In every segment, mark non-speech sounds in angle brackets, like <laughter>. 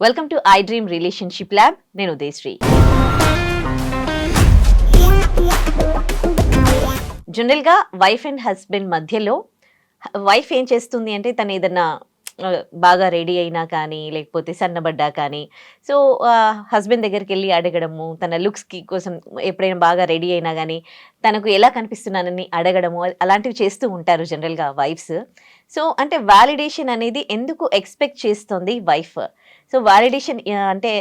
Welcome to I dream relationship lab నేను ఉదయశ్రీ జనరల్గా wife and husband మధ్యలో వైఫ్ ఏం చేస్తుంది అంటే తను ఏదన్నా బాగా రెడీ అయినా కానీ లేకపోతే సన్నబడ్డా కానీ సో హస్బెండ్ దగ్గరికి వెళ్ళి అడగడము తన లుక్స్కి కోసం ఎప్పుడైనా బాగా రెడీ అయినా కానీ తనకు ఎలా కనిపిస్తున్నానని అడగడము అలాంటివి చేస్తూ ఉంటారు జనరల్గా వైఫ్స్. సో అంటే వ్యాలిడేషన్ అనేది ఎందుకు ఎక్స్పెక్ట్ చేస్తుంది వైఫ్? సో వ్యాలిడేషన్ అంటే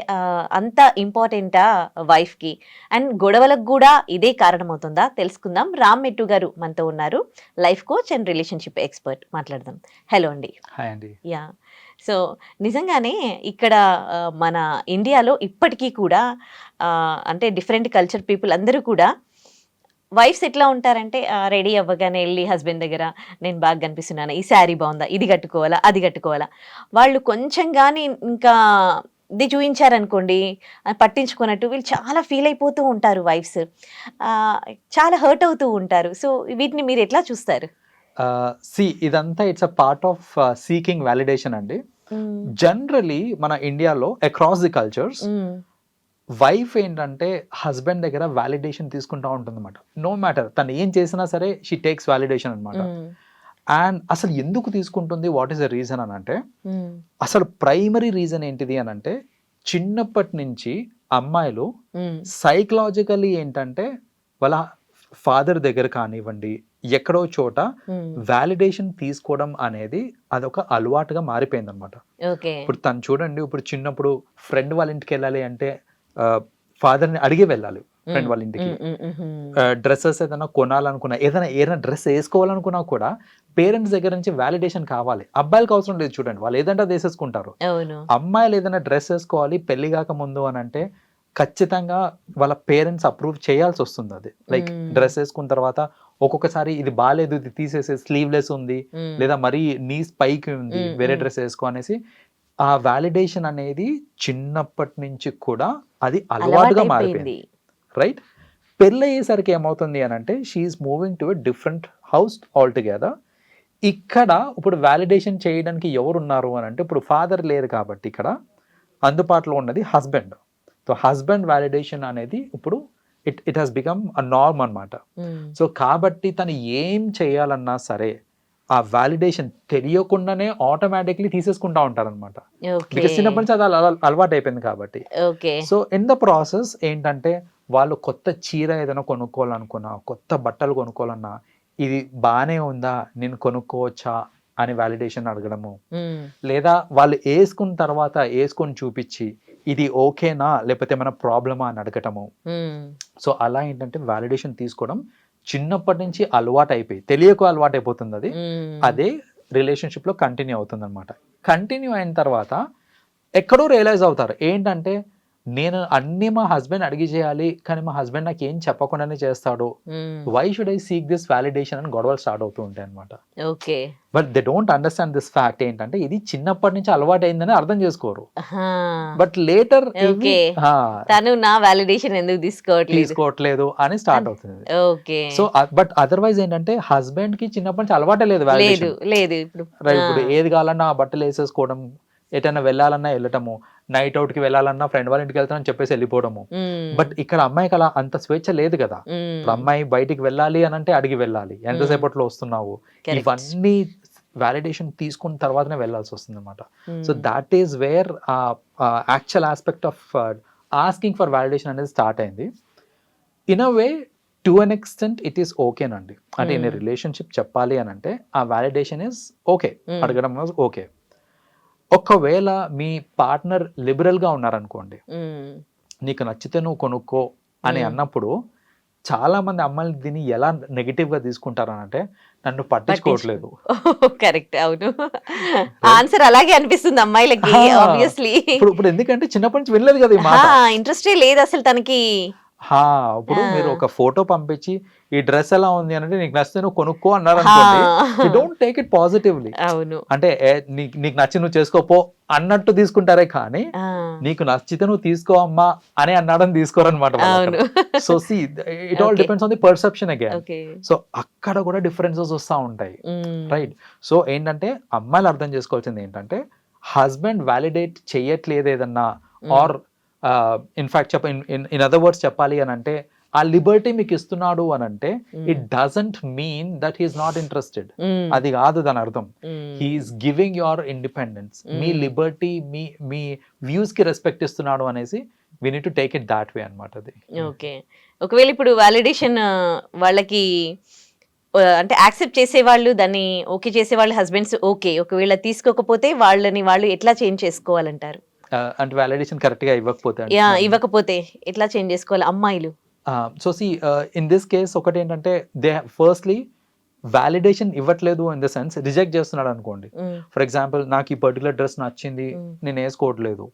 అంత ఇంపార్టెంటా వైఫ్కి అండ్ గొడవలకు కూడా ఇదే కారణమవుతుందా? తెలుసుకుందాం. రామ్ మెట్టు గారు మనతో ఉన్నారు. Life coach and relationship expert మాట్లాడదాం. హలో అండి. హాయ్ అండి. యా సో నిజంగానే ఇక్కడ మన ఇండియాలో ఇప్పటికీ కూడా అంటే డిఫరెంట్ కల్చర్ పీపుల్ అందరూ కూడా వైఫ్స్ ఎట్లా ఉంటారంటే రెడీ అవ్వగానే వెళ్ళి హస్బెండ్ దగ్గర నేను బాగా కనిపిస్తున్నాను. ఈ శారీ బాగుందా? ఇది కట్టుకోవాలా? అది కట్టుకోవాలా? వాళ్ళు కొంచెం కానీ ఇంకా ఇది చూపించారనుకోండి పట్టించుకున్నట్టు వీళ్ళు చాలా ఫీల్ అయిపోతూ ఉంటారు వైఫ్స్. చాలా హర్ట్ అవుతూ ఉంటారు. సో వీటిని మీరు ఎట్లా చూస్తారు? సి ఇదంతా it's a part of seeking validation అండి. జనరలీ మన ఇండియాలో అక్రాస్ ది కల్చర్స్. వైఫ్ ఏంటంటే హస్బెండ్ దగ్గర వ్యాలిడేషన్ తీసుకుంటా ఉంటుంది అనమాట నో మ్యాటర్ తను ఏం చేసినా సరే షీ టేక్స్ వ్యాలిడేషన్ అనమాట. అండ్ అసలు ఎందుకు తీసుకుంటుంది వాట్ ఈస్ ద రీజన్ అని అంటే మ్మ్. అసలు ప్రైమరీ రీజన్ ఏంటిది అని అంటే చిన్నప్పటి నుంచి అమ్మాయిలు మ్మ్. సైకలాజికలీ ఏంటంటే వాళ్ళ ఫాదర్ దగ్గర కానివ్వండి ఎక్కడో చోట. వ్యాలిడేషన్ తీసుకోవడం అనేది అదొక అలవాటుగా మారిపోయింది అనమాట ఇప్పుడు తను చూడండి ఇప్పుడు చిన్నప్పుడు ఫ్రెండ్ వాళ్ళ ఇంటికి వెళ్ళాలి అంటే ఫాదర్ని అడిగి వెళ్ళాలి ఫ్రెండ్ వాళ్ళ ఇంటికి. డ్రెస్సెస్ ఏదైనా కొనాలనుకున్నా ఏదైనా ఏదైనా డ్రెస్ వేసుకోవాలనుకున్నా కూడా పేరెంట్స్ దగ్గర నుంచి వ్యాలిడేషన్ కావాలి అబ్బాయిలకు అవసరం లేదు చూడండి వాళ్ళు ఏదంటే అది వేసేసుకుంటారు అమ్మాయిలు ఏదైనా డ్రెస్ వేసుకోవాలి పెళ్ళి కాక ముందు అని అంటే ఖచ్చితంగా వాళ్ళ పేరెంట్స్ అప్రూవ్ చేయాల్సి వస్తుంది అది లైక్. డ్రెస్ వేసుకున్న తర్వాత ఒక్కొక్కసారి ఇది బాగాలేదు ఇది తీసేసి స్లీవ్లెస్ ఉంది. లేదా మరీ నీస్ పైకి ఉంది వేరే. డ్రెస్ వేసుకో అనేసి ఆ వ్యాలిడేషన్ అనేది చిన్నప్పటి నుంచి కూడా అది అలవాటుగా మారిపోయింది. రైట్ పెళ్ళి అయ్యేసరికి ఏమవుతుంది అని అంటే she is moving to different house all together ఇక్కడ ఇప్పుడు వ్యాలిడేషన్ చేయడానికి ఎవరు ఉన్నారు అని అంటే ఇప్పుడు ఫాదర్ లేరు కాబట్టి ఇక్కడ అందుబాటులో ఉన్నది హస్బెండ్ సో హస్బెండ్ వ్యాలిడేషన్ అనేది ఇప్పుడు it it has become a norm అనమాట. సో కాబట్టి తను ఏం చేయాలన్నా సరే ఆ వ్యాలిడేషన్ తెలియకుండానే ఆటోమేటిక్లీ తీసేసుకుంటా ఉంటారనమాట బికాస్ చిన్నప్పటి నుంచి అది అల- అలవాటు అయిపోయింది కాబట్టి. సో ఇన్ ద ప్రాసెస్ ఏంటంటే వాళ్ళు కొత్త చీర ఏదైనా కొనుక్కోవాలనుకున్నా కొత్త బట్టలు కొనుక్కోవాలన్నా ఇది బాగానే ఉందా? నేను కొనుక్కోవచ్చా? అని వ్యాలిడేషన్ అడగడము. మ్మ్. లేదా వాళ్ళు వేసుకున్న తర్వాత వేసుకొని చూపించి ఇది ఓకేనా లేకపోతే ఏమైనా ప్రాబ్లమా అని అడగటము. సో అలా ఏంటంటే వ్యాలిడేషన్ తీసుకోవడం చిన్నప్పటి నుంచి అలవాటు అయిపోయి తెలియక అలవాటు అయిపోతుంది అది. అదే రిలేషన్షిప్లో కంటిన్యూ అవుతుంది అనమాట కంటిన్యూ అయిన తర్వాత ఎక్కడో రియలైజ్ అవుతారు. ఏంటంటే నేను అన్ని మా హస్బెండ్ అడిగి చేయాలి కానీ మా హస్బెండ్ నాకు ఏం చెప్పకుండానే చేస్తాడు. Why should I seek this validation అని గొడవలు స్టార్ట్ అవుతూ ఉంటాయి అనమాట okay but they don't understand this fact ఏంటంటే ఇది చిన్నప్పటి నుంచి అలవాటు అయిందని అర్థం చేసుకోరు. But later. తను నా వ్యాలిడేషన్ ఎందుకు తీసుకోవట్లేదు? తీసుకోవట్లేదు అని స్టార్ట్ అవుతుంది. ఓకే సో బట్ అదర్వైజ్ ఏంటంటే హస్బెండ్కి చిన్నప్పటి నుంచి అలవాటే లేదు లేదు ఇప్పుడు రైట్ ఇప్పుడు ఆ. ఏది కావాలన్నా ఆ బట్టలు వేసేసుకోవడం ఎటైనా వెళ్ళాలన్నా వెళ్ళటము. నైట్ అవుట్కి వెళ్ళాలన్నా ఫ్రెండ్ వాళ్ళ ఇంటికి వెళ్తానని చెప్పేసి వెళ్ళిపోవడము. బట్ ఇక్కడ అమ్మాయికి అలా అంత స్వేచ్ఛ లేదు కదా. ఇప్పుడు అమ్మాయి బయటికి వెళ్ళాలి అని అంటే అడిగి వెళ్ళాలి ఎంతసేపట్లో వస్తున్నావు. ఇవన్నీ వ్యాలిడేషన్ తీసుకున్న తర్వాతనే వెళ్ళాల్సి వస్తుంది అనమాట. So that is where actual aspect of asking for validation అనేది స్టార్ట్ అయింది in a way to an extent it is ఓకేనండి అంటే ఇన్ Hmm. రిలేషన్షిప్ చెప్పాలి అని అంటే ఆ వ్యాలిడేషన్ ఇస్ ఓకే. అడగడం ఓకే ఒకవేళ మీ పార్ట్నర్ లిబరల్గా ఉన్నారనుకోండి. నీకు నచ్చితే నువ్వు కొనుక్కో అని. అన్నప్పుడు చాలా మంది అమ్మాయిలు దీన్ని ఎలా నెగిటివ్గా తీసుకుంటారనంటే నన్ను పట్టించుకోవట్లేదు <laughs> కరెక్ట్ అవును <laughs> ఆన్సర్ అలాగే అనిపిస్తుంది అమ్మాయిలకి. ఆబ్వియస్లీ ఇప్పుడు ఇప్పుడు ఎందుకంటే చిన్నప్పటి నుంచి వినలేదు కదా ఇంట్రెస్టే లేదు అసలు తనకి ఇప్పుడు ఆ. మీరు ఒక ఫోటో పంపించి ఈ డ్రెస్ ఎలా ఉంది? అని అంటే నీకు నచ్చితే నువ్వు కొనుక్కో అన్నారు అనుకోండి డోంట్ టేక్ ఇట్ పాజిటివ్లీ అవును. అంటే నీకు నచ్చి నువ్వు చేసుకోపో అన్నట్టు తీసుకుంటారే కానీ నీకు నచ్చితే నువ్వు తీసుకో అమ్మా అని అన్నాడని తీసుకోరనమాట so see it all. Depends on the perception again so అక్కడ కూడా డిఫరెన్సెస్ వస్తూ ఉంటాయి. రైట్ సో ఏంటంటే అమ్మాయిలు అర్థం చేసుకోవాల్సింది ఏంటంటే హస్బెండ్ వ్యాలిడేట్ చేయట్లేదు ఏదన్నా ఆర్ ఇన్ఫాక్ట్ చెప్ప ఇన్ అదర్ వర్డ్స్ చెప్పాలి అని అంటే ఆ లిబర్టీ మీకు ఇస్తున్నాడు అని అంటే it doesn't mean that he's not interested అది కాదు దాని అర్థం. He is giving your independence me. Liberty మీ మీ వ్యూస్కి రెస్పెక్ట్ ఇస్తున్నాడు అనేసి we need to take it that way అనమాట అది. ఓకే ఒకవేళ ఇప్పుడు వాలిడేషన్ వాళ్ళకి అంటే యాక్సెప్ట్ చేసేవాళ్ళు దాన్ని ఓకే చేసేవాళ్ళు హస్బెండ్స్ ఓకే ఒకవేళ తీసుకోకపోతే వాళ్ళని వాళ్ళు ఎట్లా చేంజ్ చేసుకోవాలంటారు? అంటే వ్యాలిడేషన్ కరెక్ట్గా ఇవ్వకపోతే యా. ఇవ్వకపోతే ఎట్లా చేంజ్ చేసుకోవాలి? అమ్మాయిలు. So see in this case ఒకటి ఏంటంటే దే ఫస్ట్లీ వ్యాలిడేషన్ ఇవ్వట్లేదు ఇన్ ద సెన్స్ రిజెక్ట్ చేస్తున్నాడు అనుకోండి. ఫర్ ఎగ్జాంపుల్ నాకు ఈ పర్టికులర్ డ్రెస్ నచ్చింది. నేను వేసుకోవట్లేదు.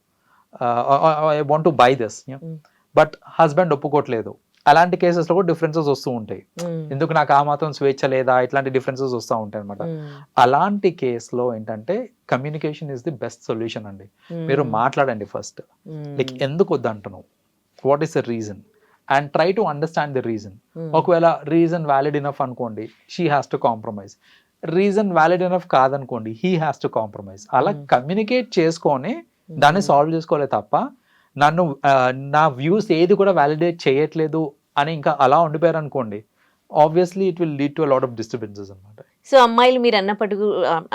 I want to buy this. But husband ఒప్పుకోవట్లేదు. అలాంటి కేసెస్లో కూడా డిఫరెన్సెస్ వస్తూ ఉంటాయి. ఎందుకు నాకు ఆ మాత్రం స్వేచ్ఛ లేదా ఇట్లాంటి డిఫరెన్సెస్ వస్తూ ఉంటాయి అనమాట అలాంటి కేసులో ఏంటంటే communication is the best solution అండి. మీరు మాట్లాడండి ఫస్ట్. లైక్ ఎందుకు వద్దంటున్నావు? What is the reason and try to understand the reason ఒకవేళ రీజన్ వ్యాలిడ్ ఇనఫ్ అనుకోండి she has to compromise reason valid enough కాదనుకోండి he has to compromise అలా. Communicate చేసుకొని దాన్ని solve చేసుకోలే తప్ప నన్ను నా వ్యూస్ ఏది కూడా వ్యాలిడేట్ చేయట్లేదు అని ఇంకా అలా ఉండిపోయారు అనుకోండి obviously it will lead to lot of disturbances అనమాట సో అమ్మాయిలు మీరు అన్నప్పటి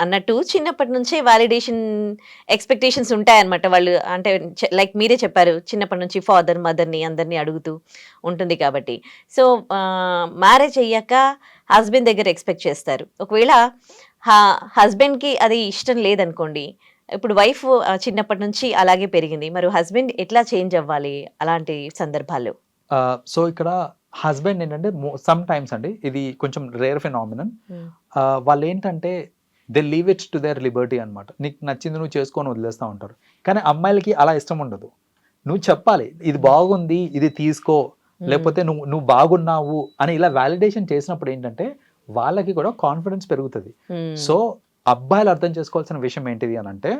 అన్నట్టు చిన్నప్పటి నుంచే వాలిడేషన్ ఎక్స్పెక్టేషన్స్ ఉంటాయన్నమాట వాళ్ళు. అంటే లైక్ మీరే చెప్పారు చిన్నప్పటి నుంచి ఫాదర్ మదర్ని అందరినీ అడుగుతూ ఉంటుంది కాబట్టి. సో మ్యారేజ్ అయ్యాక హస్బెండ్ దగ్గర ఎక్స్పెక్ట్ చేస్తారు. ఒకవేళ హస్బెండ్కి అది ఇష్టం లేదనుకోండి ఇప్పుడు వైఫ్ చిన్నప్పటి నుంచి అలాగే పెరిగింది. మరి హస్బెండ్ ఎట్లా చేంజ్ అవ్వాలి అలాంటి సందర్భాల్లో? సో ఇక్కడ హస్బెండ్ ఏంటంటే సమ్ టైమ్స్ అండి ఇది కొంచెం రేర్ ఫినామినన్ వాళ్ళు ఏంటంటే they leave it to their liberty అనమాట నీకు నచ్చింది నువ్వు చేసుకొని వదిలేస్తూ ఉంటారు. కానీ అమ్మాయిలకి అలా ఇష్టం ఉండదు. నువ్వు చెప్పాలి ఇది బాగుంది ఇది తీసుకో ఉమ్, లేకపోతే నువ్వు నువ్వు బాగున్నావు అని ఇలా వ్యాలిడేషన్ చేసినప్పుడు ఏంటంటే వాళ్ళకి కూడా కాన్ఫిడెన్స్ పెరుగుతుంది. ఉమ్, సో అబ్బాయిలు అర్థం చేసుకోవాల్సిన విషయం ఏంటిది అని అంటే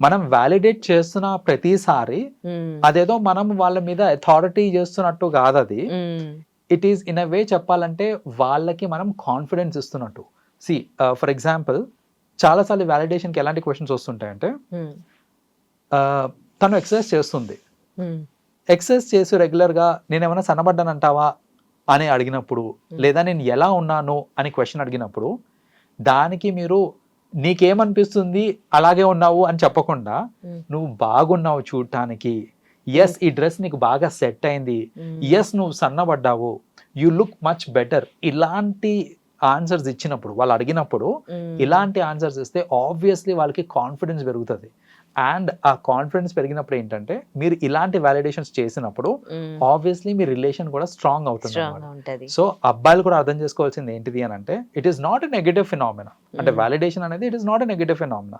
మనం వ్యాలిడేట్ చేస్తున్న ప్రతిసారి ఉమ్, అదేదో మనం వాళ్ళ మీద అథారిటీ చేస్తున్నట్టు కాదు అది it is in a way చెప్పాలంటే వాళ్ళకి మనం కాన్ఫిడెన్స్ ఇస్తున్నట్టు. సి ఫర్ ఎగ్జాంపుల్ చాలాసార్లు వ్యాలిడేషన్కి ఎలాంటి క్వశ్చన్స్ వస్తుంటాయంటే ఉమ్, uh, తను ఎక్సర్సైజ్ చేస్తుంది. ఎక్సర్సైజ్ చేసి రెగ్యులర్గా నేను ఏమైనా సన్నబడ్డానంటావా అని అడిగినప్పుడు లేదా నేను ఎలా ఉన్నాను అని క్వశ్చన్ అడిగినప్పుడు దానికి మీరు నీకేమనిపిస్తుంది? అలాగే ఉన్నావు అని చెప్పకుండా నువ్వు బాగున్నావు చూడటానికి ఎస్ ఈ డ్రెస్ నీకు బాగా సెట్ అయింది. ఎస్ నువ్వు సన్నబడ్డావు. యు లుక్ మచ్ బెటర్ ఇలాంటి ఆన్సర్స్ ఇచ్చినప్పుడు వాళ్ళు అడిగినప్పుడు ఇలాంటి ఆన్సర్స్ ఇస్తే ఆబ్వియస్లీ వాళ్ళకి కాన్ఫిడెన్స్ పెరుగుతుంది. అండ్ ఆ కాన్ఫిడెన్స్ పెరిగినప్పుడు ఏంటంటే మీరు ఇలాంటి వ్యాలిడేషన్స్ చేసినప్పుడు ఆబ్వియస్లీ మీ రిలేషన్ కూడా స్ట్రాంగ్ అవుతుంది సో అబ్బాయిలు కూడా అర్థం చేసుకోవాల్సింది ఏంటిది అని అంటే it is not a negative phenomena అంటే. వ్యాలిడేషన్ అనేది it is not a negative phenomena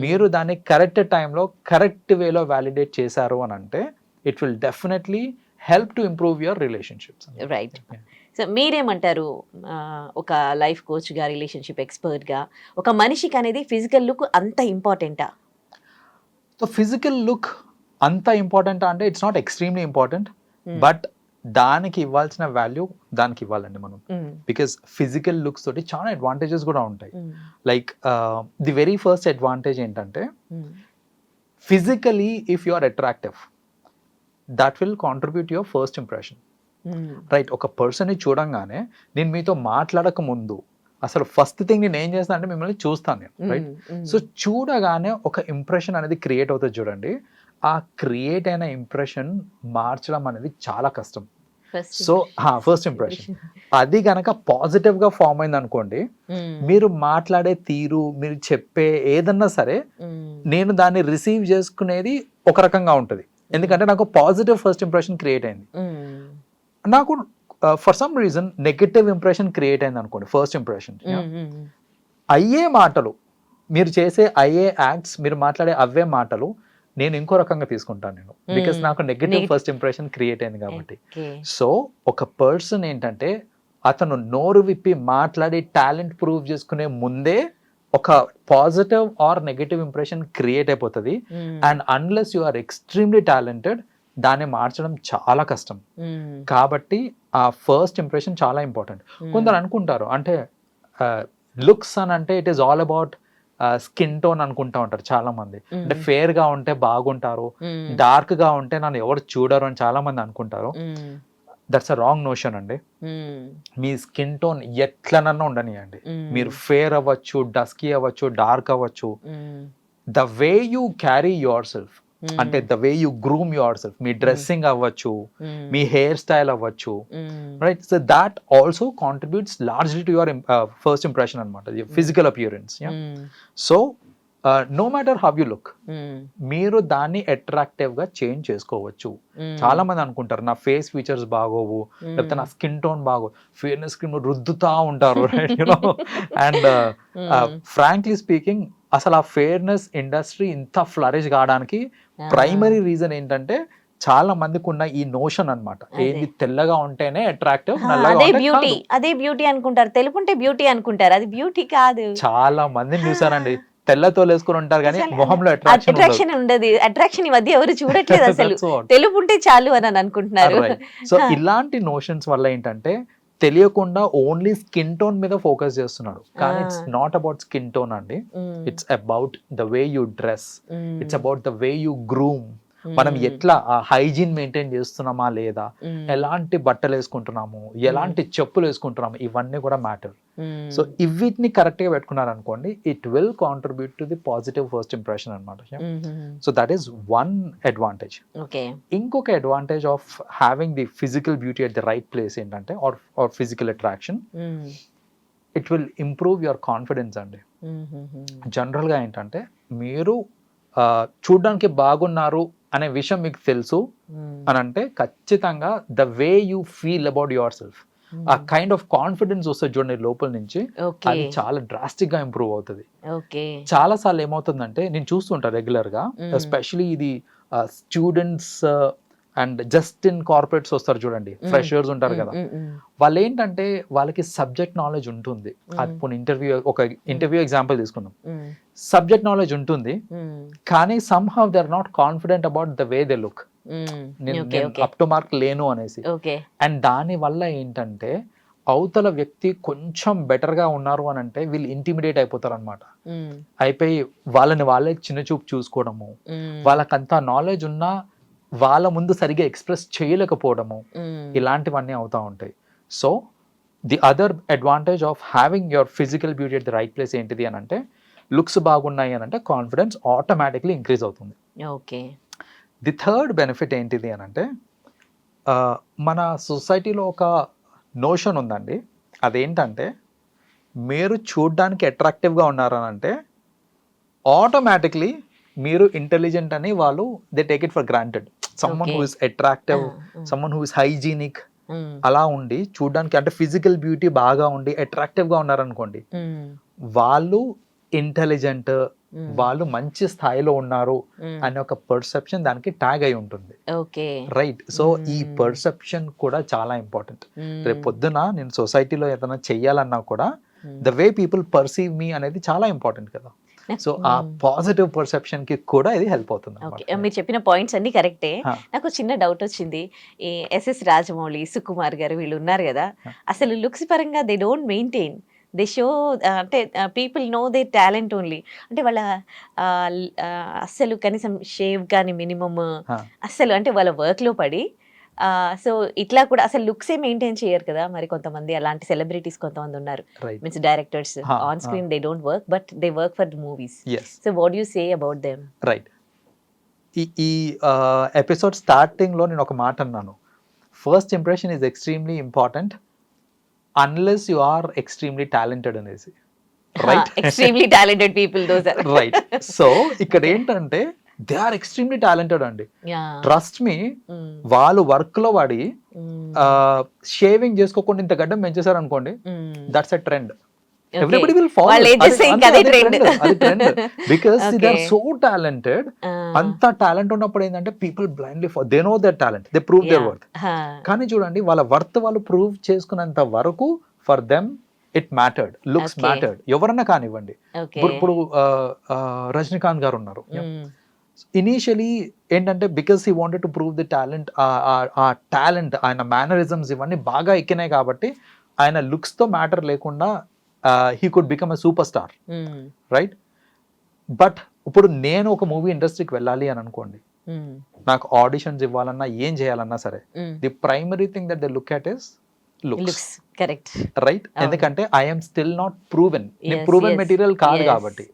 మీరు దాన్ని కరెక్ట్ టైంలో కరెక్ట్ వేలో వ్యాలిడేట్ చేశారు అని అంటే it will definitely help to improve your relationships right so మీరేమంటారు? ఒక లైఫ్ కోచ్గా రిలేషన్షిప్ ఎక్స్పర్ట్గా ఒక మనిషికి అనేది ఫిజికల్ లుక్ అంత ఇంపార్టెంటా సో ఫిజికల్ లుక్ అంత ఇంపార్టెంట్ అంటే it's not extremely important. But దానికి ఇవ్వాల్సిన వాల్యూ దానికి ఇవ్వాలండి మనం. బికాస్ ఫిజికల్ లుక్స్ తోటి చాలా అడ్వాంటేజెస్ కూడా ఉంటాయి. Like the very first advantage ఏంటంటే physically if you are attractive that will contribute your first impression right ఒక పర్సన్ని చూడంగానే నేను మీతో మాట్లాడక ముందు అసలు ఫస్ట్ థింగ్ నేను ఏం చేస్తాను అంటే మిమ్మల్ని చూస్తాను నేను రైట్ సో చూడగానే ఒక ఇంప్రెషన్ అనేది క్రియేట్ అవుతుంది చూడండి. ఆ క్రియేట్ అయిన ఇంప్రెషన్ మార్చడం అనేది చాలా కష్టం. సో ఫస్ట్ ఇంప్రెషన్ అది గనక పాజిటివ్గా ఫామ్ అయింది అనుకోండి మీరు మాట్లాడే తీరు మీరు చెప్పే ఏదన్నా సరే నేను దాన్ని రిసీవ్ చేసుకునేది ఒక రకంగా ఉంటుంది. ఎందుకంటే నాకు పాజిటివ్ ఫస్ట్ ఇంప్రెషన్ క్రియేట్ అయింది. నాకు for some reason negative impression create అయింది అనుకోండి ఫస్ట్ ఇంప్రెషన్ అయ్యే మాటలు మీరు చేసే అయ్యే యాక్ట్స్ మీరు మాట్లాడే అవే మాటలు నేను ఇంకో రకంగా తీసుకుంటాను నేను బికాస్. నాకు నెగటివ్. ఫస్ట్ ఇంప్రెషన్ క్రియేట్ అయింది కాబట్టి సో ఒక పర్సన్ ఏంటంటే అతను నోరు విప్పి మాట్లాడి టాలెంట్ ప్రూవ్ చేసుకునే ముందే ఒక positive or negative impression create అయిపోతుంది. And unless you are extremely talented దాన్ని మార్చడం చాలా కష్టం. కాబట్టి ఆ ఫస్ట్ ఇంప్రెషన్ చాలా ఇంపార్టెంట్ Hmm. కొందరు అనుకుంటారు అంటే లుక్స్ అని అంటే it is all about skin tone అనుకుంటా ఉంటారు చాలా మంది అంటే Hmm. ఫేర్గా ఉంటే బాగుంటారు Hmm. డార్క్గా ఉంటే నన్ను ఎవరు చూడరు అని చాలా మంది అనుకుంటారు Hmm. That's a wrong notion అండి Hmm. మీ స్కిన్ టోన్ ఎట్లనన్నా ఉండనియండి Hmm. మీరు ఫేర్ అవ్వచ్చు డస్కీ అవ్వచ్చు డార్క్ అవ్వచ్చు Hmm. The way you carry yourself Hmm. అంటే the way you groom yourself me dressing అవ్వచ్చు Hmm. మీ హెయిర్ స్టైల్ అవ్వచ్చు. Right so that also contributes largely to your first impression అనమాట physical appearance. So no matter how you look. మీరు దాన్ని అట్రాక్టివ్గా change చేసుకోవచ్చు Hmm. చాలా మంది అనుకుంటారు నా ఫేస్ ఫీచర్స్ బాగోవు. లేకపోతే నా స్కిన్ టోన్ బాగో ఫేర్నెస్ క్రీమ్ రుద్దుతా ఉంటారు అండ్. ఫ్రాంక్లీ స్పీకింగ్ అసలు ఆ ఫేర్నెస్ ఇండస్ట్రీ ఇంత ఫ్లరిష్ కావడానికి ప్రైమరీ రీజన్ ఏంటంటే చాలా మందికి ఉన్న ఈ నోషన్ అన్నమాట. అదే. ఏంది? తెల్లగా ఉంటేనే అట్రాక్టివ్ అదే ఉంటే బ్యూటీ. అదే బ్యూటీ అనుకుంటారు. తెలుపుంటే బ్యూటీ అనుకుంటారు. అది బ్యూటీ కాదు. చాలా మందిని చూసానండి తెల్లతో వేసుకుని ఉంటారు కానీ మొహంలో అట్రాక్షన్ ఉండదు. అట్రాక్షన్ ఈ మధ్య ఎవరు చూడట్లేదు <laughs> అసలు. తెలుపు ఉంటే చాలు అని అని అనుకుంటున్నారు. సో. ఇలాంటి నోషన్స్ వల్ల ఏంటంటే తెలియకుండా ఓన్లీ స్కిన్ టోన్ మీద ఫోకస్ చేస్తున్నాడు కానీ. It's not about skin tone అండి. It's about the way you dress. It's about the way you groom మనం ఎట్లా ఆ హైజీన్ మెయింటైన్ చేస్తున్నామా లేదా. ఎలాంటి బట్టలు వేసుకుంటున్నాము? ఎలాంటి చెప్పులు వేసుకుంటున్నాము? ఇవన్నీ కూడా మ్యాటర్. సో ఇవిటిని కరెక్ట్గా పెట్టుకున్నారు అనుకోండి it will contribute to the positive first impression అనమాట. So that is one advantage ఇంకొక advantage of having the physical beauty at the right place ఏంటంటే or or physical attraction. It will improve your confidence అండి. జనరల్గా ఏంటంటే మీరు చూడ్డానికి బాగున్నారు అనే విషయం మీకు తెలుసు Hmm. అని అంటే ఖచ్చితంగా the way you feel about yourself ఆ కైండ్ ఆఫ్ కాన్ఫిడెన్స్ వస్తుంది చూడండి లోపల నుంచి అది చాలా డ్రాస్టిక్గా ఇంప్రూవ్ అవుతుంది. చాలా సార్లు ఏమవుతుందంటే నేను చూస్తుంటా రెగ్యులర్గా. ఎస్పెషలీ ఇది students and just in corporates వస్తారు చూడండి. ఫ్రెషర్స్ ఉంటారు కదా. వాళ్ళు ఏంటంటే వాళ్ళకి సబ్జెక్ట్ నాలెడ్జ్ ఉంటుంది అది ఇంటర్వ్యూ ఒక ఇంటర్వ్యూ ఎగ్జాంపుల్ తీసుకుందాం. సబ్జెక్ట్ నాలెడ్జ్ ఉంటుంది. కానీ somehow they are not confident about the way they look up to mark లేను అనేసి అండ్ దాని వల్ల ఏంటంటే అవతల వ్యక్తి కొంచెం better గా ఉన్నారు అని అంటే వీళ్ళు ఇంటిమిడియేట్ అయిపోతారు అనమాట. అయిపోయి వాళ్ళని వాళ్ళే చిన్న చూపు చూసుకోవడము. వాళ్ళకంత నాలెడ్జ్ ఉన్నా వాళ్ళ ముందు సరిగా ఎక్స్ప్రెస్ చేయలేకపోవడము. ఇలాంటివన్నీ అవుతూ ఉంటాయి. So the other advantage of having your physical beauty at the right place ఏంటిది అని అంటే లుక్స్ బాగున్నాయి అని అంటే కాన్ఫిడెన్స్ ఆటోమేటిక్లీ ఇంక్రీజ్ అవుతుంది. ఓకే. ది థర్డ్ బెనిఫిట్ ఏంటిది అని అంటే మన సొసైటీలో ఒక నోషన్ ఉందండి. అదేంటంటే మీరు చూడ్డానికి అట్రాక్టివ్గా ఉన్నారని అంటే ఆటోమేటిక్లీ మీరు ఇంటెలిజెంట్ అని వాళ్ళు they take it for granted someone. Who is attractive someone who is hygienic. అలా ఉండి చూడ్డానికి అంటే ఫిజికల్ బ్యూటీ బాగా ఉండి అట్రాక్టివ్గా ఉన్నారనుకోండి Hmm. వాళ్ళు ఇంటెలిజెంట్ Hmm. వాళ్ళు మంచి స్థాయిలో ఉన్నారు Hmm. అనే ఒక పర్సెప్షన్ దానికి ట్యాగ్ అయి ఉంటుంది ఓకే రైట్ సో ఈ. పర్సెప్షన్ కూడా చాలా ఇంపార్టెంట్. రేపు పొద్దున నేను సొసైటీలో ఏదైనా చెయ్యాలన్నా కూడా. ద వే పీపుల్ పర్సీవ్ మీ అనేది చాలా ఇంపార్టెంట్ కదా సో ఆ Hmm. పాజిటివ్ పర్సెప్షన్కి కూడా ఇది హెల్ప్ అవుతుంది. మీరు చెప్పిన పాయింట్స్ అన్ని కరెక్టే. నాకు చిన్న డౌట్ వచ్చింది ఈ ఎస్ఎస్ రాజమౌళి సుకుమార్ గారు వీళ్ళు ఉన్నారు కదా. అసలు లుక్స్ పరంగా they don't maintain they show అంటే people know they talent only అంటే వాళ్ళ అస్సలు కనీసం షేవ్ కానీ మినిమమ్. అస్సలు అంటే వాళ్ళ work లో పడి సో ఇట్లా కూడా అసలు లుక్సే మెయింటైన్ చేయరు కదా మరి కొంతమంది అలాంటి సెలబ్రిటీస్ కొంతమంది ఉన్నారు. Means directors on screen they don't work but they work for movies so what you say about them right ఈ ఈ ఎపిసోడ్ స్టార్టింగ్లో నేను ఒక మాట అన్నాను. First impression is extremely important unless you are extremely talented అనేసి. Right extremely talented people those right so ఇక్కడ ఏంటంటే దే ఆర్ ఎక్స్ట్రీమ్లీ టాలెంటెడ్ అండి. Trust me. వాళ్ళు వర్క్లో వాడి షేవింగ్ చేసుకోకుండా ఇంత గడ్డం పెంచేశారు అనుకోండి. That's a trend. Everybody will follow because they are. So talented అంత టాలెంట్ ఉన్నప్పుడు ఏంటంటే people blindly they know their talent they prove their worth కానీ చూడండి వాళ్ళ వర్త్ వాళ్ళు ప్రూవ్ చేసుకున్నంత వరకు for them it mattered looks. Mattered ఎవరన్నా కానివ్వండి. ఇప్పుడు రజనీకాంత్ గారు ఉన్నారు. ఇనీషియలీ ఏంటంటే because he wanted to prove the talent ఆ టాలెంట్ ఆయన మేనరిజమ్స్ ఇవన్నీ బాగా ఎక్కినాయి కాబట్టి ఆయన looks తో మ్యాటర్ లేకుండా he could become a super star right but ఇప్పుడు నేను ఒక మూవీ ఇండస్ట్రీకి వెళ్ళాలి అని అనుకోండి. నాకు ఆడిషన్స్ ఇవ్వాలన్నా ఏం చేయాలన్నా సరే the primary thing that they look at is looks correct right. ఎందుకంటే ఐఎమ్ స్టిల్ నాట్ ప్రూవెన్ నేను ప్రూవెన్ మెటీరియల్ కాదు కాబట్టి.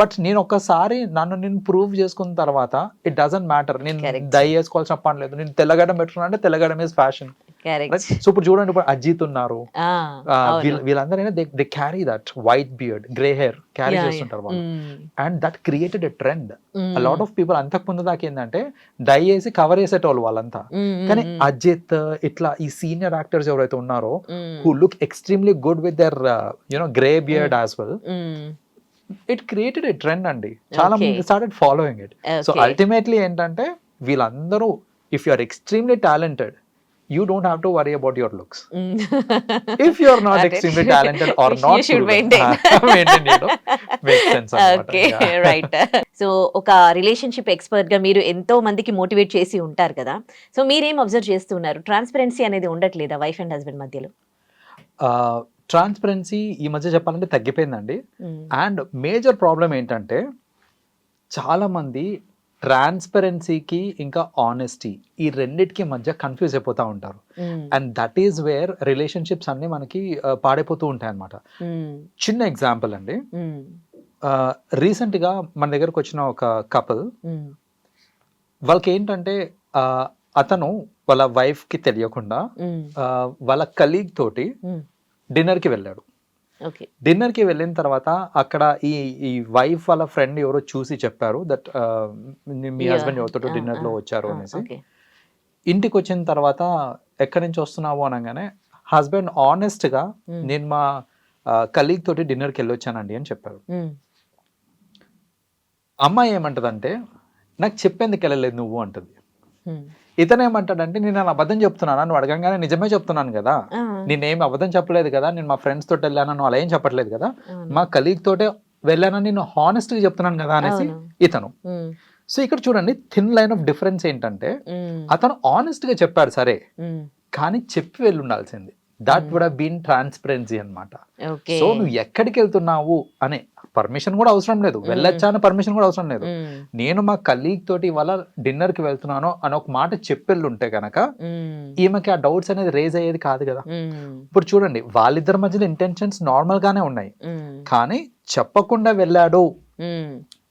బట్ నేను ఒక్కసారి నన్ను నేను ప్రూవ్ చేసుకున్న తర్వాత ఇట్ డజంట్ మ్యాటర్ నేను. దయ చేసుకోవాల్సిన పని లేదు. నేను తెల్లగడం పెట్టుకున్నా అంటే తెల్లగడం ఇస్ ఫ్యాషన్ సో ఇప్పుడు చూడండి ఇప్పుడు అజిత్ ఉన్నారు. ఆ, వీళ్ళ- వీళ్ళందరూ they carry that white beard grey hair carry చేస్తుంటారు వాళ్ళు. And that created a trend lot of people అంతకు ముందు దాకా ఏంటంటే డై వేసి కవర్ చేసేటోళ్ళు వాళ్ళంతా. కానీ అజిత్ ఇట్లా ఈ సీనియర్ యాక్టర్స్ ఎవరైతే ఉన్నారో who look extremely good with their you know grey beard as well it created a trend అండి. చాలా. మంది started following it so ultimately ఏంటంటే వీళ్ళందరూ if you are extremely talented you don't have to worry about your looks if you are not That- extremely talented are You not should maintain. Okay right so ఒక relationship ఎక్స్పర్ట్గా మీరు ఎంతో మందికి motivate చేసి ఉంటారు కదా. సో మీరేం observe చేస్తున్నారు? ట్రాన్స్పరెన్సీ అనేది ఉండట్లేదా వైఫ్ అండ్ హస్బెండ్ మధ్యలో? ట్రాన్స్పరెన్సీ ఈ మధ్య చెప్పాలంటే తగ్గిపోయిందండి. అండ్ మేజర్ ప్రాబ్లం ఏంటంటే చాలా మంది ట్రాన్స్పరెన్సీకి ఇంకా ఆనెస్టీ ఈ రెండిటికి మధ్య కన్ఫ్యూజ్ అయిపోతూ ఉంటారు. And that is where relationships అన్ని మనకి పాడైపోతూ ఉంటాయి అనమాట చిన్న ఎగ్జాంపుల్ అండి. రీసెంట్గా మన దగ్గరకు వచ్చిన ఒక కపుల్ వాళ్ళకి ఏంటంటే అతను వాళ్ళ వైఫ్కి తెలియకుండా వాళ్ళ కలీగ్ తోటి డిన్నర్కి వెళ్ళాడు. డిన్నర్కి వెళ్ళిన తర్వాత అక్కడ ఈ ఈ వైఫ్ వాళ్ళ ఫ్రెండ్ ఎవరో చూసి చెప్పారు దట్ మీ హస్బెండ్ ఎవరితో డిన్నర్లో వచ్చారు అనేసి. ఇంటికి వచ్చిన తర్వాత ఎక్కడి నుంచి వస్తున్నావు అనగానే హస్బెండ్ ఆనెస్ట్గా నేను మా కలీగ్ తోటి డిన్నర్కి వెళ్ళొచ్చానండి అని చెప్పారు. అమ్మాయి ఏమంటదంటే నాకు చెప్పేందుకు వెళ్ళలేదు నువ్వు అంటది. ఇతను ఏమంటాడంటే నేను అలా అబద్ధం చెప్తున్నానా? నువ్వు అడగంగానే నిజమే చెప్తున్నాను కదా. నేనేం అబద్ధం చెప్పలేదు కదా. నేను మా ఫ్రెండ్స్ తోటి వెళ్ళాను? నువ్వు అలా ఏం చెప్పట్లేదు కదా. మా కలీగ్ తోటే వెళ్ళానని నేను హానెస్ట్గా చెప్తున్నాను కదా అనేసి. ఇతను. సో ఇక్కడ చూడండి థిన్ లైన్ ఆఫ్ డిఫరెన్స్ ఏంటంటే అతను ఆనెస్ట్గా చెప్పాడు సరే కానీ చెప్పి వెళ్ళి ఉండాల్సింది దట్ వుడ్ బీన్ ట్రాన్స్పరెన్సీ అన్నమాట. ఓకే. సో నువ్వు ఎక్కడికి వెళ్తున్నావు అనే పర్మిషన్ కూడా అవసరం లేదు. వెళ్ళొచ్చా అనే పర్మిషన్ కూడా అవసరం లేదు. నేను మా కలీగ్ తోటి ఇవాళ డిన్నర్కి వెళ్తున్నాను అని ఒక మాట చెప్పెళ్ళి ఉంటే గనక ఈమెకి ఆ డౌట్స్ అనేది రేజ్ అయ్యేది కాదు కదా. ఇప్పుడు చూడండి వాళ్ళిద్దరి మధ్యలో ఇంటెన్షన్స్ నార్మల్ గానే ఉన్నాయి. కానీ చెప్పకుండా వెళ్ళాడు.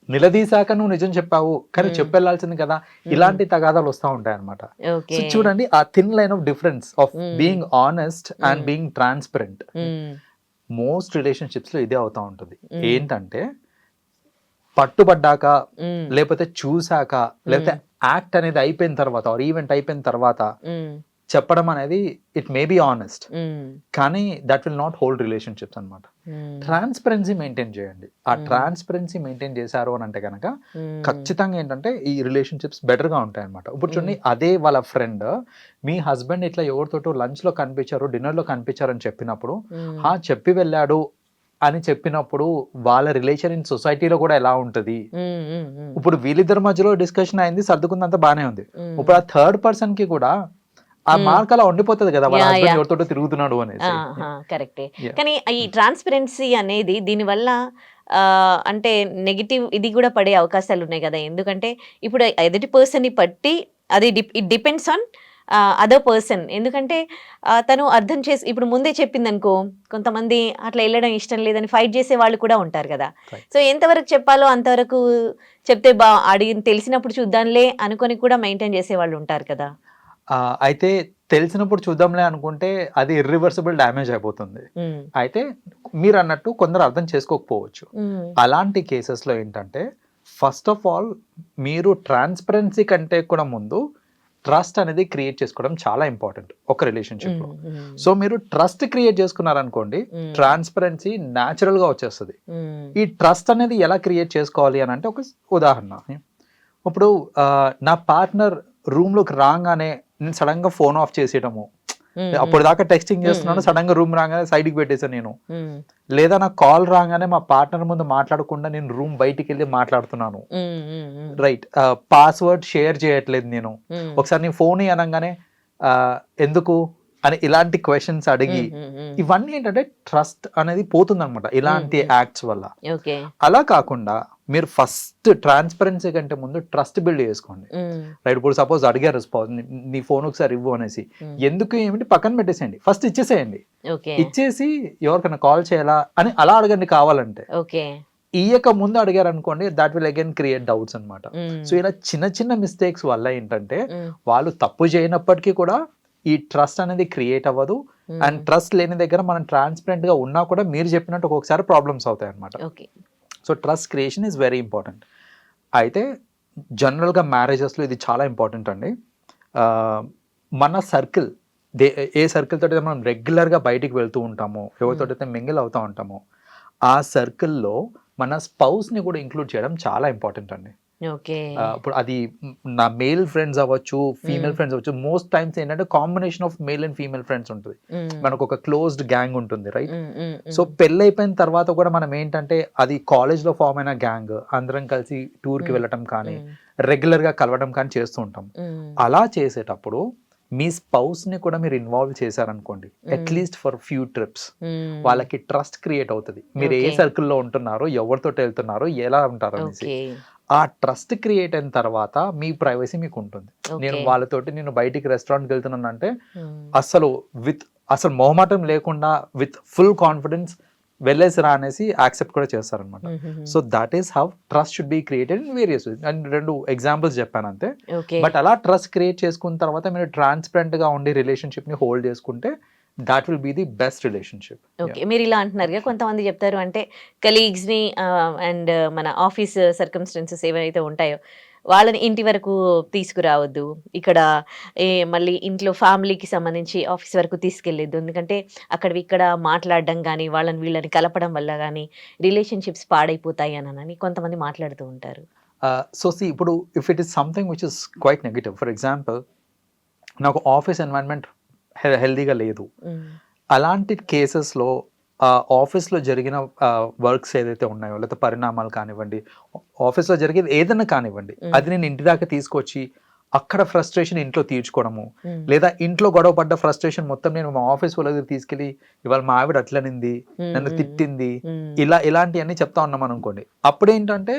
నిలదీశాక నువ్వు నిజం చెప్పావు కానీ చెప్పెళ్ళాల్సింది కదా. ఇలాంటి తగాదాలు వస్తూ ఉంటాయి అనమాట సో చూడండి ఆ thin line of difference of being honest and being transparent most రిలేషన్షిప్స్లో ఇదే అవుతా ఉంటుంది. ఏంటంటే పట్టుబడ్డాక లేకపోతే చూసాక లేకపోతే యాక్ట్ అనేది అయిపోయిన తర్వాత ఆర్ ఈవెంట్ అయిపోయిన తర్వాత చెప్పడం అనేది ఇట్ మే బి ఆనెస్ట్ కానీ that will not hold relationships అనమాట ట్రాన్స్పరెన్సీ మెయింటైన్ చేయండి. ఆ ట్రాన్స్పరెన్సీ మెయింటైన్ చేశారు అని అంటే కనుక ఖచ్చితంగా ఏంటంటే ఈ రిలేషన్షిప్స్ బెటర్గా ఉంటాయి అనమాట ఇప్పుడు చూడండి అదే వాళ్ళ ఫ్రెండ్ మీ హస్బెండ్ ఇట్లా ఎవరితోటో లంచ్లో కనిపించారు డిన్నర్లో కనిపించారు అని చెప్పినప్పుడు హా చెప్పి వెళ్ళాడు అని చెప్పినప్పుడు వాళ్ళ రిలేషన్ ఇన్ సొసైటీలో కూడా ఎలా ఉంటది? ఇప్పుడు వీళ్ళిద్దరి మధ్యలో డిస్కషన్ అయింది సర్దుకుందంతా బానే ఉంది. ఇప్పుడు ఆ థర్డ్ పర్సన్కి కూడా ఆ Hmm. మార్క్ అలా ఉండిపోతుంది కదా. ఎవరితోటో తిరుగుతున్నాడు అనేసి కరెక్టే Yeah. కానీ ఈ ట్రాన్స్పరెన్సీ అనేది దీనివల్ల అంటే నెగిటివ్ ఇది కూడా పడే అవకాశాలు ఉన్నాయి కదా ఎందుకంటే ఇప్పుడు ఎదుటి పర్సన్ని బట్టి అది it depends on other person ఎందుకంటే తను అర్థం చేసి ఇప్పుడు ముందే చెప్పింది అనుకో కొంతమంది అట్లా వెళ్ళడం ఇష్టం లేదని ఫైట్ చేసే వాళ్ళు కూడా ఉంటారు కదా. సో ఎంతవరకు చెప్పాలో అంతవరకు చెప్తే బా అడిగి తెలిసినప్పుడు చూద్దాంలే అనుకొని కూడా మెయింటైన్ చేసే వాళ్ళు ఉంటారు కదా అయితే తెలిసినప్పుడు చూద్దాంలే అనుకుంటే అది ఇర్రివర్సిబుల్ డ్యామేజ్ అయిపోతుంది. అయితే మీరు అన్నట్టు కొందరు అర్థం చేసుకోకపోవచ్చు. అలాంటి కేసెస్లో ఏంటంటే ఫస్ట్ ఆఫ్ ఆల్ మీరు ట్రాన్స్పరెన్సీ కంటే కూడా ముందు ట్రస్ట్ అనేది క్రియేట్ చేసుకోవడం చాలా ఇంపార్టెంట్ ఒక రిలేషన్షిప్లో. ఉమ్, ఉమ్, సో మీరు ట్రస్ట్ క్రియేట్ చేసుకున్నారనుకోండి ట్రాన్స్పరెన్సీ న్యాచురల్గా వచ్చేస్తుంది. ఈ ట్రస్ట్ అనేది ఎలా క్రియేట్ చేసుకోవాలి అని అంటే ఒక ఉదాహరణ. ఇప్పుడు నా పార్ట్నర్ రూమ్లోకి రాగానే నేను సడన్గా ఫోన్ ఆఫ్ చేసేయడము ఉమ్, అప్పుడు దాకా టెక్స్టింగ్ చేస్తున్నాను. సడన్గా రూమ్ రాగానే సైడ్కి పెట్టేసాను నేను లేదా నాకు కాల్ రాగానే మా పార్ట్నర్ ముందు మాట్లాడకుండా నేను రూమ్ బయటికి వెళ్ళి మాట్లాడుతున్నాను. రైట్ పాస్వర్డ్ షేర్ చేయట్లేదు నేను. ఒకసారి నేను ఫోన్ అనగానే ఎందుకు? అని ఇలాంటి క్వశ్చన్స్ అడిగి ఇవన్నీ ఏంటంటే ట్రస్ట్ అనేది పోతుంది అనమాట ఇలాంటి. యాక్ట్స్ వల్ల. అలా కాకుండా మీరు ఫస్ట్ ట్రాన్స్పరెన్సీ కంటే ముందు ట్రస్ట్ బిల్డ్ చేసుకోండి. రైట్ ఇప్పుడు సపోజ్ అడిగారు నీ ఫోన్ ఒకసారి ఇవ్వు అనేసి. ఎందుకు ఏమిటి? పక్కన పెట్టేసేయండి. ఫస్ట్ ఇచ్చేసేయండి. ఇచ్చేసి ఎవరికైనా కాల్ చేయాలా అని అలా అడగండి కావాలంటే. ఓకే. ఇయ్యక ముందు అడిగారు అనుకోండి that will again create doubts అన్నమాట. ఉమ్, సో ఇలా చిన్న చిన్న మిస్టేక్స్ వల్ల ఏంటంటే వాళ్ళు తప్పు చేయనప్పటికీ కూడా ఈ ట్రస్ట్ అనేది క్రియేట్ అవ్వదు. అండ్ ట్రస్ట్ లేని దగ్గర మనం ట్రాన్స్పరెంట్గా ఉన్నా కూడా మీరు చెప్పినట్టు ఒక్కొక్కసారి ప్రాబ్లమ్స్ అవుతాయి అనమాట okay so trust creation is very important అయితే జనరల్గా మ్యారేజెస్లో ఇది చాలా ఇంపార్టెంట్ అండి. మన సర్కిల్ దే ఏ సర్కిల్ తోటి అయితే మనం రెగ్యులర్గా బయటికి వెళ్తూ ఉంటామో ఎవరితో అయితే మింగిల్ అవుతూ ఉంటామో ఆ సర్కిల్లో మన స్పౌస్ని కూడా ఇంక్లూడ్ చేయడం చాలా ఇంపార్టెంట్ అండి. ఇప్పుడు అది నా మేల్ ఫ్రెండ్స్ అవ్వచ్చు ఫీమేల్. ఫ్రెండ్స్ అవ్వచ్చు మోస్ట్ టైమ్స్ ఏంటంటే combination of male and female friends ఉంటుంది. మనకు ఒక క్లోజ్డ్ గ్యాంగ్ ఉంటుంది రైట్? సో పెళ్ళి అయిపోయిన తర్వాత కూడా మనం ఏంటంటే అది కాలేజ్లో ఫామ్ అయిన గ్యాంగ్ అందరం కలిసి టూర్కి. వెళ్ళటం కానీ రెగ్యులర్గా కలవడం కానీ చేస్తూ ఉంటాం. అలా చేసేటప్పుడు మీ స్పౌస్ని కూడా మీరు ఇన్వాల్వ్ చేశారనుకోండి. At least for few trips. వాళ్ళకి ట్రస్ట్ క్రియేట్ అవుతుంది. మీరు ఏ. సర్కిల్లో ఉంటున్నారో ఎవరితో వెళ్తున్నారో ఎలా ఉంటారు ఆ ట్రస్ట్ క్రియేట్ అయిన తర్వాత మీ ప్రైవసీ మీకు ఉంటుంది నేను. వాళ్ళతోటి నేను బయటికి రెస్టారెంట్కి వెళ్తున్నాను అంటే ఉమ్, అసలు విత్ అసలు మొహమాటం లేకుండా విత్ ఫుల్ కాన్ఫిడెన్స్ వెళ్ళేసి రా అనేసి యాక్సెప్ట్ కూడా చేస్తారనమాట ఉమ్, so that is how trust should be created in various and రెండు ఎగ్జాంపుల్స్ చెప్పాను అంతే. బట్ అలా ట్రస్ట్ క్రియేట్ చేసుకున్న తర్వాత మీరు ట్రాన్స్పరెంట్గా ఉండి రిలేషన్షిప్ని హోల్డ్ చేసుకుంటే that will be the best relationship okay మీరు ఇలా అంటున్నారు కొంతమంది చెప్తారు అంటే colleagues ని అండ్ మన ఆఫీస్ సర్కమ్స్టెన్సెస్ ఏవైతే ఉంటాయో వాళ్ళని ఇంటి వరకు తీసుకురావద్దు. ఇక్కడ ఏ మళ్ళీ ఇంట్లో ఫ్యామిలీకి సంబంధించి ఆఫీస్ వరకు తీసుకెళ్ళొద్దు. ఎందుకంటే అక్కడవి ఇక్కడ మాట్లాడడం కానీ వాళ్ళని వీళ్ళని కలపడం వల్ల కానీ రిలేషన్షిప్స్ పాడైపోతాయి అని అని కొంతమంది మాట్లాడుతూ ఉంటారు. సో సి ఇప్పుడు if it is something which is quite negative for example నాకు ఆఫీస్ ఎన్వైరన్మెంట్ హెల్దీగా లేదు. అలాంటి కేసెస్లో ఆఫీస్లో జరిగిన వర్క్స్ ఏదైతే ఉన్నాయో లేకపోతే పరిణామాలు కానివ్వండి ఆఫీస్లో జరిగేది ఏదైనా కానివ్వండి. అది నేను ఇంటి దాకా తీసుకొచ్చి అక్కడ ఫ్రస్ట్రేషన్ ఇంట్లో తీర్చుకోవడము లేదా ఇంట్లో గొడవ పడ్డ ఫ్రస్ట్రేషన్ మొత్తం నేను మా ఆఫీస్ వాళ్ళ దగ్గర తీసుకెళ్ళి ఇవాళ మా ఆవిడ అట్లనింది నన్ను తిట్టింది. ఇలా ఇలాంటివన్నీ చెప్తా ఉన్నాం అనుకోండి. అప్పుడు ఏంటంటే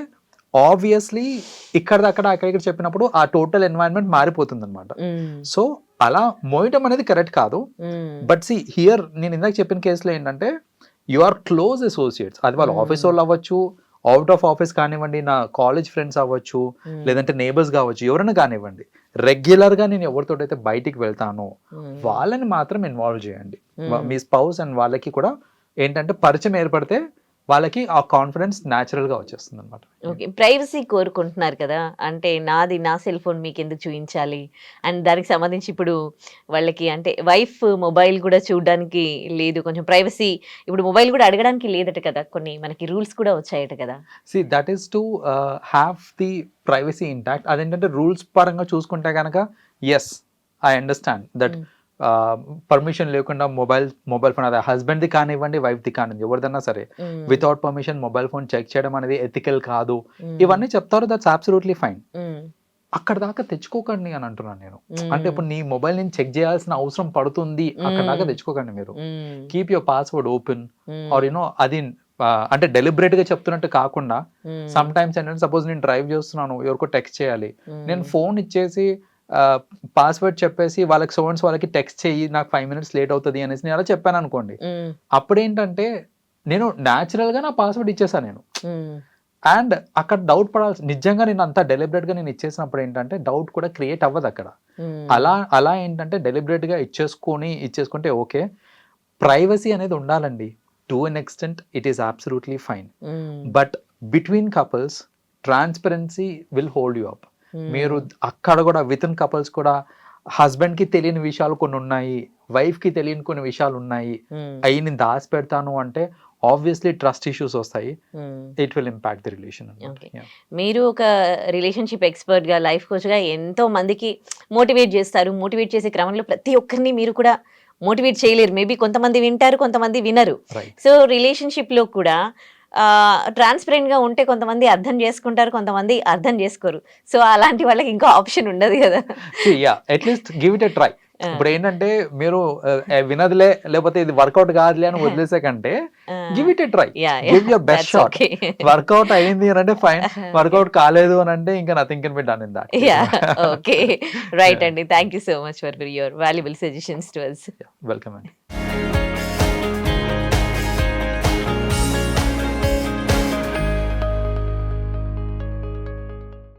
ఆబ్వియస్లీ ఇక్కడ అక్కడ అక్కడ ఇక్కడ చెప్పినప్పుడు ఆ టోటల్ ఎన్వైరన్మెంట్ మారిపోతుంది అనమాట సో అలా మోయటం అనేది కరెక్ట్ కాదు. బట్ సి హియర్ నేను ఇందాక చెప్పిన కేసులో ఏంటంటే యు ఆర్ క్లోజ్ అసోసియేట్స్. అది వాళ్ళ. ఆఫీస్ వాళ్ళు అవ్వచ్చు అవుట్ ఆఫ్ ఆఫీస్ కానివ్వండి నా కాలేజ్ ఫ్రెండ్స్ అవ్వచ్చు లేదంటే నేబర్స్ కావచ్చు ఎవరైనా కానివ్వండి రెగ్యులర్గా నేను ఎవరితో అయితే బయటికి వెళ్తానో వాళ్ళని మాత్రం ఇన్వాల్వ్ చేయండి. మీ స్పౌస్ అండ్ వాళ్ళకి కూడా ఏంటంటే పరిచయం ఏర్పడితే వాళ్ళకి ఆ కాన్ఫిడెన్స్ న్యాచురల్గా వచ్చేస్తుంది అనమాట ఓకే ప్రైవసీ కోరుకుంటున్నారు కదా? అంటే నాది నా సెల్ ఫోన్ మీకు ఎందుకు చూపించాలి అండ్ దానికి సంబంధించి ఇప్పుడు వాళ్ళకి అంటే వైఫ్ మొబైల్ కూడా చూడడానికి లేదు. కొంచెం ప్రైవసీ ఇప్పుడు మొబైల్ కూడా అడగడానికి లేదట కదా? కొన్ని మనకి రూల్స్ కూడా వచ్చాయట కదా? See that is to have the privacy intact అదేంటంటే రూల్స్ పరంగా చూసుకుంటే కనుక yes I understand that. Permission లేకుండా మొబైల్ మొబైల్ ఫోన్ అదే హస్బెండ్ది కానివ్వండి వైఫ్ది కానివ్వండి ఎవరిదన్నా సరే without permission mobile phone check చేయడం అనేది ఎథికల్ కాదు. ఇవన్నీ చెప్తారు దట్స్ అబ్సల్యూట్లీ ఫైన్ అక్కడ దాకా తెచ్చుకోకండి అని అంటున్నాను నేను. అంటే ఇప్పుడు నీ మొబైల్ నేను చెక్ చేయాల్సిన అవసరం పడుతుంది అక్కడ దాకా. తెచ్చుకోకండి మీరు. Keep your password open or you know అది అంటే డెలిబరేట్గా చెప్తున్నట్టు కాకుండా సమ్ టైమ్స్ ఏంటంటే సపోజ్ నేను డ్రైవ్ చేస్తున్నాను ఎవరికో టెక్స్ట్ చేయాలి. నేను ఫోన్ ఇచ్చేసి పాస్వర్డ్ చెప్పేసి వాళ్ళకి సోన్స్ వాళ్ళకి టెక్స్ట్ చెయ్యి నాకు ఫైవ్ మినిట్స్ లేట్ అవుతుంది అనేసి నేను అలా చెప్పాను అనుకోండి. అప్పుడేంటంటే నేను natural గా నా పాస్వర్డ్ ఇచ్చేసాను నేను. అండ్ అక్కడ డౌట్ పడాల్సి నిజంగా నేను అంత deliberate గా నేను ఇచ్చేసినప్పుడు ఏంటంటే డౌట్ కూడా క్రియేట్ అవ్వదు అక్కడ. అలా అలా ఏంటంటే deliberate గా ఇచ్చేసుకొని ఇచ్చేసుకుంటే ఓకే. ప్రైవసీ అనేది ఉండాలండి. To an extent it is absolutely fine but between couples transparency will hold you up. మీరు అక్కడ కూడా విత్ ఇన్ కపుల్స్ కూడా హస్బెండ్కి తెలియని విషయాలు కొన్ని ఉన్నాయి వైఫ్కి తెలియని కొన్ని విషయాలు ఉన్నాయి. Hmm. అవి నేను దాచి పెడతాను అంటే ఆబ్వియస్లీ ట్రస్ట్ ఇష్యూస్ వస్తాయి. Hmm. It will impact the relation. మీరు ఒక రిలేషన్షిప్ ఎక్స్పర్ట్గా లైఫ్ కోచ్గా ఎంతో మందికి మోటివేట్ చేస్తారు. మోటివేట్ చేసే క్రమంలో ప్రతి ఒక్కరిని మీరు కూడా మోటివేట్ చేయలేరు. మేబీ కొంతమంది వింటారు కొంతమంది వినరు. సో రిలేషన్షిప్లో కూడా ట్రాన్స్పరెంట్గా ఉంటే కొంతమంది అర్థం చేసుకుంటారు కొంతమంది అర్థం చేసుకోరు. సో అలాంటి వాళ్ళకి ఇంకో ఆప్షన్ ఉండదు కదా. Yeah at least give it a try. ఇప్పుడు ఏంటంటే మీరు వినదులే లేకపోతే ఇది వర్కౌట్ కాదులే అని వదిలేసే కంటే give it try give your best shot work out అయింది అని అంటే ఫైన్ వర్కౌట్ <laughs> కాలేదు అని అంటే ఇంకా nothing can be done in that yeah okay right అండి thank you so much for your valuable suggestions to us welcome అండి